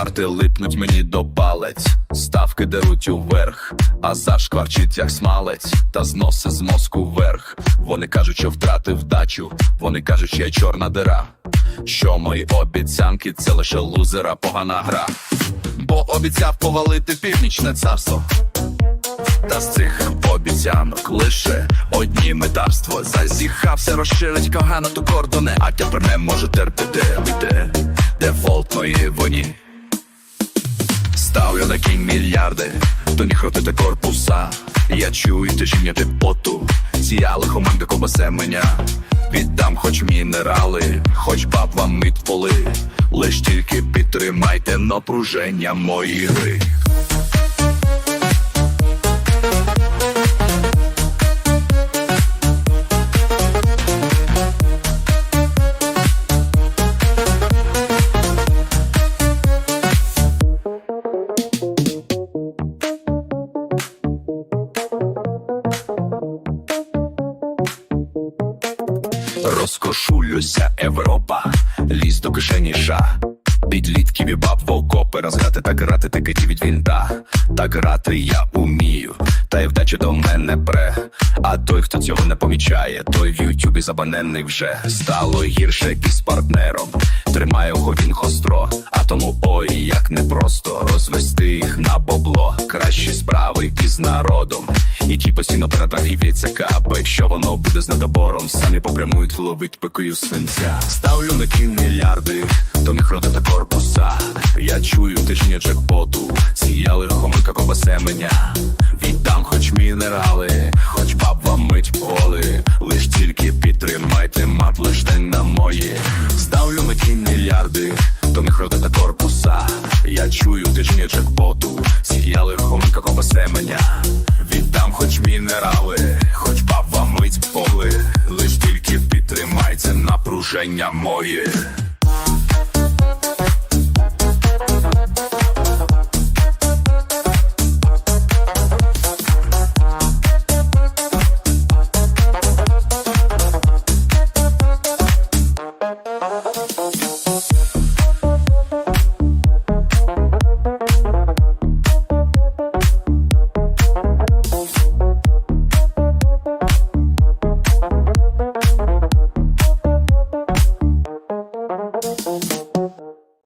Карти липнуть мені до палець, ставки деруть уверх, а зашкварчить як смалець, та зноси з мозку вверх. Вони кажуть, що втратив дачу, вони кажуть, що я чорна дира. Що мої обіцянки, це лише лузера, погана гра. Бо обіцяв повалити північне царство. Та з цих обіцянок лише одні метарство Зазіхався розширить кагана до кордони, а тепер не можу терпіти де дефолтної воні. Ставлю на кінь мільярди, то не крутити корпуса. Я чую тишіння поту, ція лихоманка кобасе мене. Віддам хоч мінерали, хоч баб вам мить поли. Лиш тільки підтримайте напруження мої гри. Розкошулюся Європа, ліз до кишені ша. Підлітків і баб в окопи розграти та грати тикеті від вінта. Так грати я умію, та й вдача до мене пре. А той, хто цього не помічає, той в Ютубі забанений вже стало гірше із партнером. Тримає його він хостро, а тому ой, як непросто розвести їх на бабло. Кращі справи із народом. І ті постійно перетрагівляться капи, якщо воно буде з недобором, самі попрямують ловить пикою свинця. Ставлю на кін мільярди, до роти та корпуса. Я чую тишні джекпоту, ція лихомика кобасе мене. Віддам хоч мінерали, хоч баб вам мить поли. Лиш тільки підтримайте мат лиш день на моє. Ставлю на кін мільярди, Я чую тишні джекпоту, ція хомка кобасе мене. Віддам хоч мінерали, хоч баба мить поли. Лиш тільки підтримайте напруження моє.